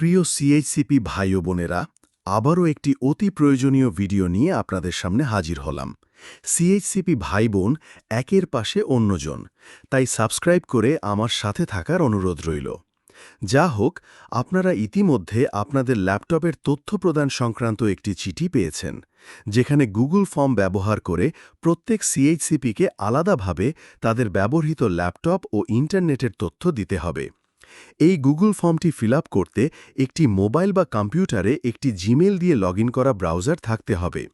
প্রিয় সিএইচসিপি ভাই ও বোনেরা, আবারও একটি অতি প্রয়োজনীয় ভিডিও নিয়ে আপনাদের সামনে হাজির হলাম। সিএইচসিপি ভাই বোন একের পাশে অন্যজন, তাই সাবস্ক্রাইব করে আমার সাথে থাকার অনুরোধ রইল। যা হোক, আপনারা ইতিমধ্যে আপনাদের ল্যাপটপের তথ্য প্রদান সংক্রান্ত একটি চিঠি পেয়েছেন, যেখানে গুগল ফর্ম ব্যবহার করে প্রত্যেক সিএইচসিপিকে আলাদাভাবে তাদের ব্যবহৃত ল্যাপটপ ও ইন্টারনেটের তথ্য দিতে হবে। এই গুগল ফর্মটি ফিল করতে একটি মোবাইল বা কম্পিউটারে একটি জিমেল দিয়ে লগ করা ব্রাউজার থাকতে হবে।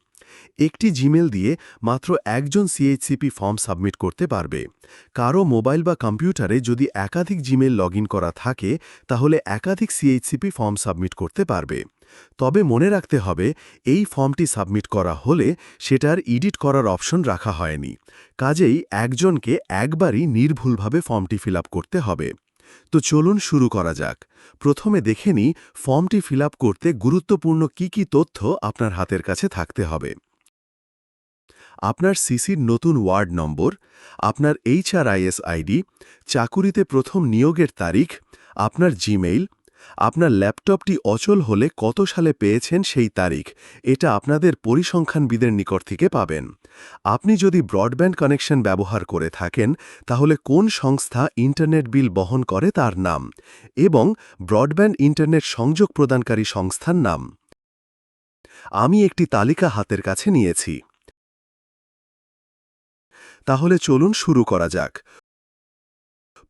একটি জিমেল দিয়ে মাত্র একজন সিএইচসিপি ফর্ম সাবমিট করতে পারবে। কারও মোবাইল বা কম্পিউটারে যদি একাধিক জিমেল লগ করা থাকে, তাহলে একাধিক সিএইচসিপি ফর্ম সাবমিট করতে পারবে। তবে মনে রাখতে হবে, এই ফর্মটি সাবমিট করা হলে সেটার এডিট করার অপশন রাখা হয়নি। কাজেই একজনকে একবারই নির্ভুলভাবে ফর্মটি ফিল করতে হবে। তো চলুন শুরু করা যাক। প্রথমে দেখে নিই ফর্মটি ফিল করতে গুরুত্বপূর্ণ কি কি তথ্য আপনার হাতের কাছে থাকতে হবে। আপনার সিসির নতুন ওয়ার্ড নম্বর, আপনার এইচআরআইএস আইডি, চাকুরিতে প্রথম নিয়োগের তারিখ, আপনার জিমেইল আপনার ল্যাপটপটি অচল হলে কত সালে পেয়েছেন সেই তারিখ, এটা আপনাদের পরিসংখ্যানবিদের নিকট থেকে পাবেন। আপনি যদি ব্রডব্যান্ড কানেকশন ব্যবহার করে থাকেন, তাহলে কোন সংস্থা ইন্টারনেট বিল বহন করে তার নাম এবং ব্রডব্যান্ড ইন্টারনেট সংযোগ প্রদানকারী সংস্থার নাম? আমি একটি তালিকা হাতের কাছে নিয়েছি। তাহলে চলুন শুরু করা যাক।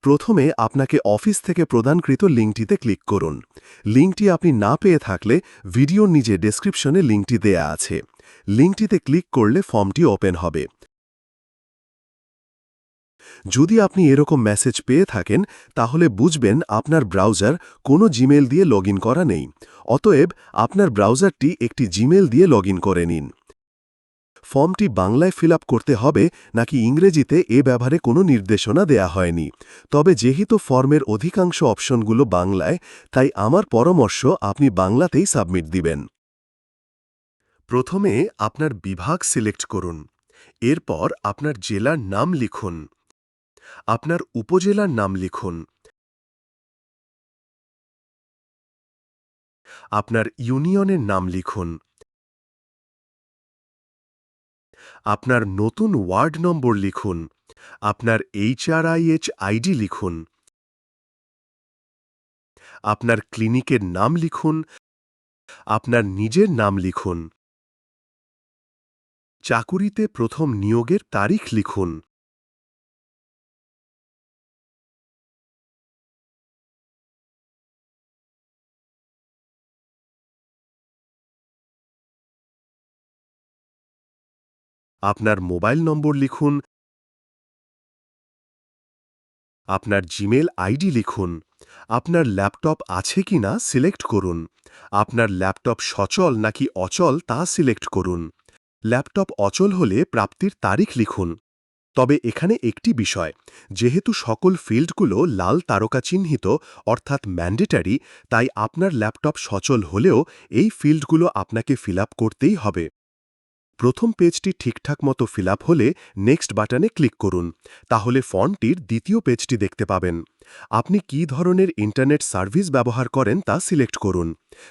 প্রথমে আপনাকে অফিস থেকে প্রদানকৃত লিঙ্কটিতে ক্লিক করুন। লিঙ্কটি আপনি না পেয়ে থাকলে ভিডিওর নিজে ডেসক্রিপশনে লিঙ্কটি দেয়া আছে। লিঙ্কটিতে ক্লিক করলে ফর্মটি ওপেন হবে। যদি আপনি এরকম মেসেজ পেয়ে থাকেন, তাহলে বুঝবেন আপনার ব্রাউজার কোনো জিমেল দিয়ে লগ করা নেই। অতএব আপনার ব্রাউজারটি একটি জিমেল দিয়ে লগ করে নিন। ফর্মটি বাংলায় ফিল করতে হবে নাকি ইংরেজিতে এ ব্যাপারে কোনো নির্দেশনা দেয়া হয়নি। তবে যেহেতু ফর্মের অধিকাংশ অপশনগুলো বাংলায়, তাই আমার পরামর্শ আপনি বাংলাতেই সাবমিট দিবেন। প্রথমে আপনার বিভাগ সিলেক্ট করুন। এরপর আপনার জেলার নাম লিখুন। আপনার উপজেলার নাম লিখুন। আপনার ইউনিয়নের নাম লিখুন। আপনার নতুন ওয়ার্ড নম্বর লিখুন। আপনার এইচআরআইএচ আইডি লিখুন। আপনার ক্লিনিকের নাম লিখুন। আপনার নিজের নাম লিখুন। চাকুরিতে প্রথম নিয়োগের তারিখ লিখুন। আপনার মোবাইল নম্বর লিখুন। আপনার জিমেল আইডি লিখুন। আপনার ল্যাপটপ আছে কি না সিলেক্ট করুন। আপনার ল্যাপটপ সচল নাকি অচল তা সিলেক্ট করুন। ল্যাপটপ অচল হলে প্রাপ্তির তারিখ লিখুন। তবে এখানে একটি বিষয়, যেহেতু সকল ফিল্ডগুলো লাল তারকা চিহ্নিত, অর্থাৎ ম্যান্ডেটারি, তাই আপনার ল্যাপটপ সচল হলেও এই ফিল্ডগুলো আপনাকে ফিল করতেই হবে। প্রথম পেজটি ঠিকঠাক মতো ফিল হলে নেক্সট বাটনে ক্লিক করুন, তাহলে ফর্মটির দ্বিতীয় পেজটি দেখতে পাবেন। আপনি কি ধরনের ইন্টারনেট সার্ভিস ব্যবহার করেন তা সিলেক্ট করুন।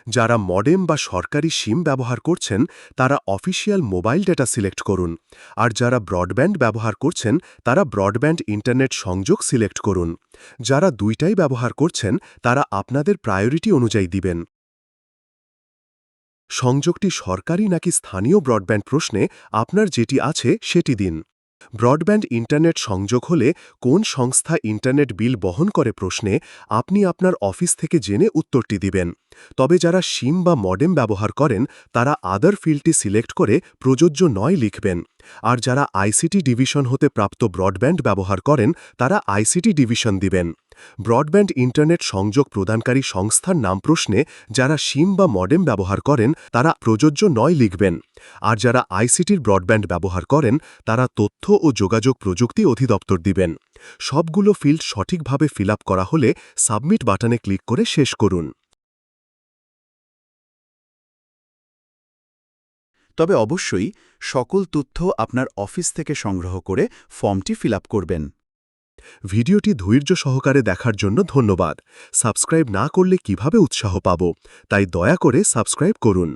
যারা মডেম বা সরকারি সিম ব্যবহার করছেন, তারা অফিসিয়াল মোবাইল ডেটা সিলেক্ট করুন। আর যারা ব্রডব্যান্ড ব্যবহার করছেন, তারা ব্রডব্যান্ড ইন্টারনেট সংযোগ সিলেক্ট করুন। যারা দুইটাই ব্যবহার করছেন, তারা আপনাদের প্রায়োরিটি অনুযায়ী দিবেন। সংযোগটি সরকারি নাকি স্থানীয় ব্রডব্যান্ড প্রশ্নে আপনার যেটি আছে সেটি দিন। ব্রডব্যান্ড ইন্টারনেট সংযোগ হলে কোন সংস্থা ইন্টারনেট বিল বহন করে প্রশ্নে আপনি আপনার অফিস থেকে জেনে উত্তরটি দিবেন। তবে যারা সিম বা মডেম ব্যবহার করেন, তারা আদার ফিল্ডটি সিলেক্ট করে প্রযোজ্য নয় লিখবেন। আর যারা আইসিটি ডিভিশন হতে প্রাপ্ত ব্রডব্যান্ড ব্যবহার করেন, তারা আইসিটি ডিভিশন দিবেন। ব্রডব্যান্ড ইন্টারনেট সংযোগ প্রদানকারী সংস্থার নাম প্রশ্নে যারা সিম বা মডেম ব্যবহার করেন, তারা প্রযোজ্য নয় লিখবেন। আর যারা আইসিটির ব্রডব্যান্ড ব্যবহার করেন, তারা তথ্য ও যোগাযোগ প্রযুক্তি অধিদপ্তর দিবেন। সবগুলো ফিল্ড সঠিকভাবে ফিল করা হলে সাবমিট বাটনে ক্লিক করে শেষ করুন। তবে অবশ্যই সকল তথ্য আপনার অফিস থেকে সংগ্রহ করে ফর্মটি ফিল করবেন। ভিডিওটি ধৈর্য সহকারে দেখার জন্য ধন্যবাদ। সাবস্ক্রাইব না করলে কীভাবে উৎসাহ পাব? তাই দয়া করে সাবস্ক্রাইব করুন।